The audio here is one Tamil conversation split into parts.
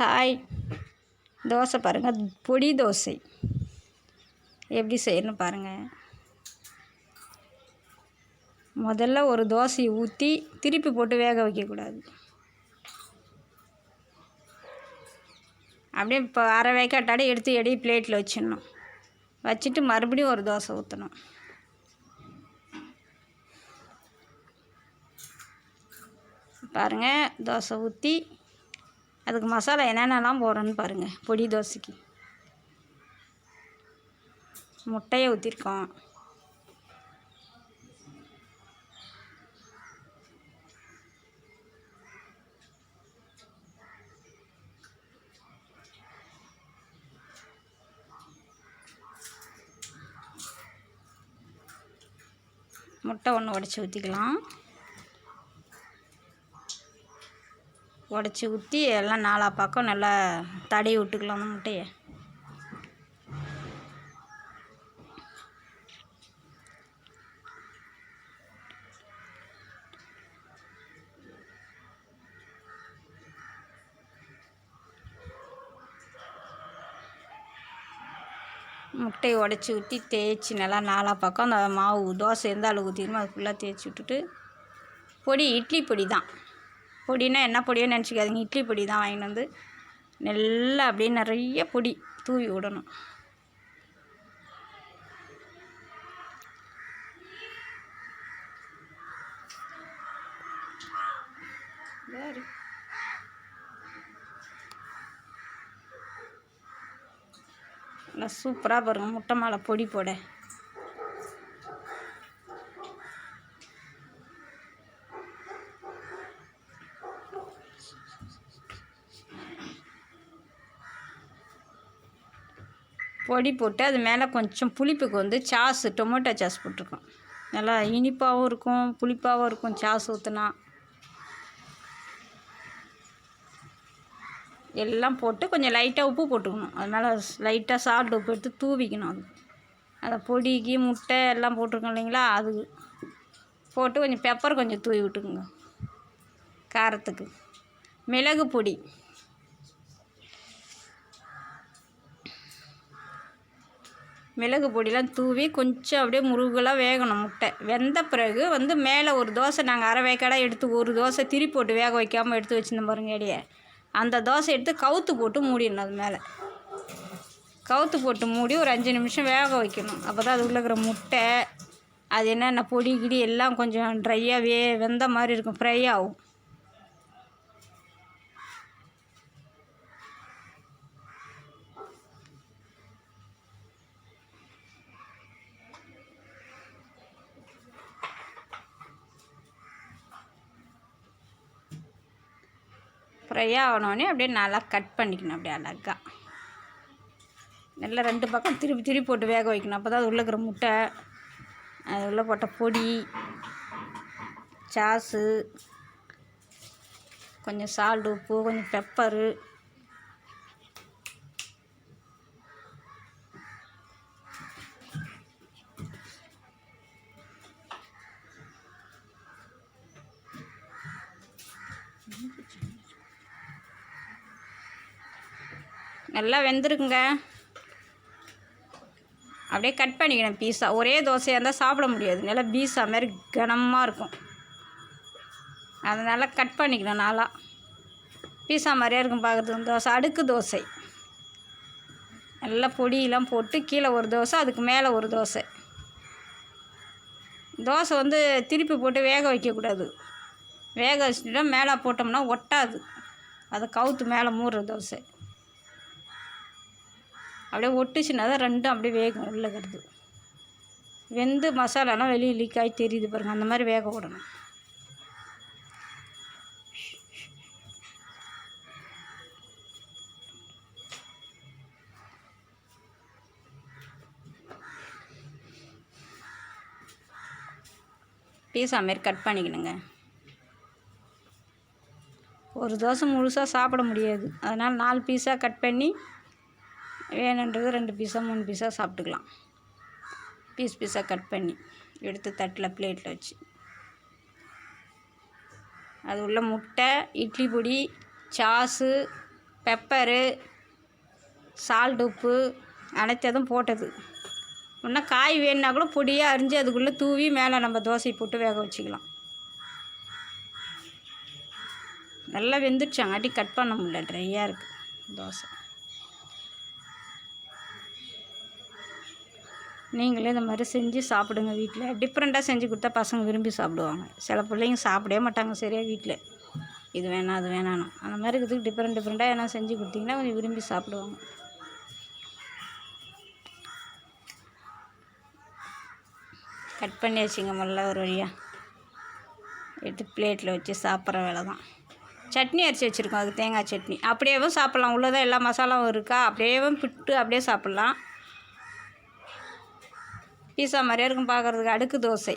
ஹாய். தோசை பாருங்கள் பொடி தோசை. எப்படி செய்யணும் பாருங்கள் முதல்ல ஒரு தோசையை ஊற்றி திருப்பி போட்டு வேக வைக்கக்கூடாது. அப்படியே இப்போ அரை வேக்காட்டாடி எடுத்து எடி பிளேட்டில் வச்சிடணும். வச்சுட்டு மறுபடியும் ஒரு தோசை ஊற்றணும் பாருங்கள் தோசை ஊற்றி அதுக்கு மசாலா என்னென்னலாம் போடுறோன்னு பாருங்கள் பொடி தோசைக்கு. முட்டையை ஊற்றிருக்கோம் முட்டை ஒன்று உடச்சி ஊற்றிக்கலாம் உடச்சி ஊற்றி எல்லாம் நாலா பக்கம் நல்லா தடவி விட்டுக்கலாம் அந்த முட்டையை முட்டையை உடச்சி ஊற்றி தேய்ச்சி நல்லா நாலா பக்கம் அந்த மாவு தோசை எந்த அளவுக்கு ஊற்றிக்கணுமோ அது ஃபுல்லாக தேய்ச்சி விட்டுட்டு பொடி இட்லி பொடி தான். பொடினா என்ன பொடியோ நினச்சிக்காதீங்க. இட்லி பொடி தான் வாங்கிட்டு வந்து நல்லா அப்படியே நிறைய பொடி தூவி விடணும். வேறு. நல்லா சூப்பராக பாருங்கள் முட்டை மேலே பொடி போட. பொடி போட்டு அது மேலே கொஞ்சம் புளிப்புக்கு வந்து சாஸ் டொமேட்டோ சாஸ் போட்டிருக்கோம். நல்லா இனிப்பாகவும் இருக்கும் புளிப்பாகவும் இருக்கும் சாஸ் ஊற்றினா எல்லாம் போட்டு கொஞ்சம் லைட்டாக உப்பு போட்டுக்கணும். அதனால் லைட்டாக சால்ட் உப்பு எடுத்து தூவிக்கணும் அது. அந்த பொடிக்கு முட்டை எல்லாம் போட்டிருக்கோம் இல்லைங்களா அது போட்டு கொஞ்சம் பெப்பர் கொஞ்சம் தூவி விட்டுக்குங்க. காரத்துக்கு. மிளகு பொடி. மிளகு பொடியெலாம் தூவி கொஞ்சம் அப்படியே முருகலாக வேகணும் முட்டை. வெந்த பிறகு வந்து மேலே ஒரு தோசை நாங்கள் அரை வேக்காடாக எடுத்து ஒரு தோசை திரி போட்டு வேக வைக்காமல் எடுத்து வச்சுருந்தோம் பாருங்க இடையே. அந்த தோசை எடுத்து கவுத்து போட்டு மூடிடணும் அது மேலே. கவுத்து போட்டு மூடி ஒரு அஞ்சு நிமிஷம் வேக வைக்கணும். அப்போ தான் அது உள்ளே இருக்கிற முட்டை அது என்னென்ன பொடி கிடி எல்லாம் கொஞ்சம் ட்ரையாக வே வெந்த மாதிரி இருக்கும் ஃப்ரை ஆகும். ஃப்ரை ஆகணுன்னே அப்படியே நல்லா கட் பண்ணிக்கணும் அப்படியே அழகாக நல்லா ரெண்டு பக்கம் திருப்பி திருப்பி போட்டு வேக வைக்கணும். அப்போ தான் அது உள்ள இருக்கிற முட்டை அது உள்ள போட்ட பொடி சாஸு கொஞ்சம் சால்ட் உப்பு கொஞ்சம் பெப்பரு நல்லா வெந்திருக்குங்க. அப்படியே கட் பண்ணிக்கணும் பீஸா ஒரே தோசையாக இருந்தால் சாப்பிட முடியாது. நல்லா பீஸா மாதிரி கனமாக இருக்கும். அதனால் கட் பண்ணிக்கணும் நாளாக பீஸா மாதிரியே இருக்கும் பார்க்குறதுக்கு தோசை அடுக்கு தோசை. நல்லா பொடியெல்லாம் போட்டு கீழே ஒரு தோசை அதுக்கு மேலே ஒரு தோசை. தோசை வந்து திருப்பி போட்டு வேக வைக்கக்கூடாது வேக வச்சுட்டோம் மேலே போட்டோம்னா ஒட்டாது. அதை கவுத்து மேலே மூடுற தோசை. அப்படியே ஒட்டுச்சுன்னா தான் ரெண்டும் அப்படியே வேகும் உள்ளே இருக்கிறது வெந்து மசாலாலாம் வெளியே லீக் ஆகி தெரியுது பாருங்கள் அந்த மாதிரி வேக விடணும். பீஸா மாரி கட் பண்ணிக்கணுங்க. ஒரு தோசை முழுசாக சாப்பிட முடியாது. அதனால் நாலு பீஸாக கட் பண்ணி வேணுன்றது ரெண்டு பீஸாக மூணு பீஸாக சாப்பிட்டுக்கலாம். பீஸ் பீஸாக கட் பண்ணி எடுத்து தட்டில் பிளேட்டில் வச்சு. அது உள்ள முட்டை இட்லி பொடி சாஸு பெப்பரு சால்ட் உப்பு அனைத்ததும் போட்டது. இன்னும் காய் வேணுன்னா கூட பொடியாக அரிஞ்சு அதுக்குள்ளே தூவி மேலே நம்ம தோசை போட்டு வேக வச்சுக்கலாம். நல்லா வெந்துடுச்சாங்காட்டி கட் பண்ண முடியல. ட்ரையாக இருக்குது தோசை. நீங்களே இந்த மாதிரி செஞ்சு சாப்பிடுங்க வீட்டில். டிஃப்ரெண்ட்டாக செஞ்சு கொடுத்தா பசங்க விரும்பி சாப்பிடுவாங்க. சில பிள்ளைங்க சாப்பிடவே மாட்டாங்க சரியாக வீட்டில். இது வேணாம் அது வேணாம் அந்த மாதிரி இருக்கிறதுக்கு டிஃப்ரெண்ட் டிஃப்ரெண்ட்டாக எதனா செஞ்சு கொடுத்தீங்கன்னா கொஞ்சம் விரும்பி சாப்பிடுவாங்க. கட் பண்ணி வச்சுங்க முதல்ல ஒரு வழியாக எடுத்து பிளேட்டில் வச்சு சாப்பிட்ற வேலை தான். சட்னி அரைச்சி வச்சுருக்கோம் அதுக்கு தேங்காய் சட்னி. அப்படியேவும் சாப்பிட்லாம். உள்ளதான் எல்லா மசாலாவும் இருக்கா? அப்படியேவும் பிட்டு அப்படியே சாப்பிட்லாம். பீஸா மாதிரியே இருக்கும் பார்க்குறதுக்கு? அடுக்கு தோசை.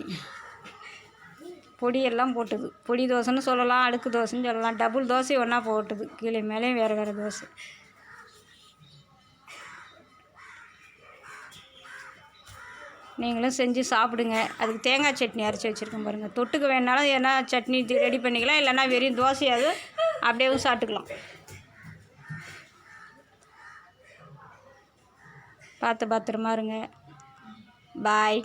பொடியெல்லாம் போட்டுது. பொடி தோசைன்னு சொல்லலாம் அடுக்கு தோசைன்னு சொல்லலாம். டபுள் தோசை ஒன்றா போட்டுது. கீழே மேலேயும் வேறு வேறு தோசை. நீங்களும் செஞ்சு சாப்பிடுங்க. அதுக்கு தேங்காய் சட்னி அரைச்சி வச்சுருக்கேன் பாருங்கள் தொட்டுக்கு வேணாலும் ஏன்னா சட்னி ரெடி பண்ணிக்கலாம். இல்லைன்னா வெறும் தோசையாவது அப்படியேவும் சாப்பிட்டுக்கலாம். பார்த்து பத்திரமா இருங்க. Bye.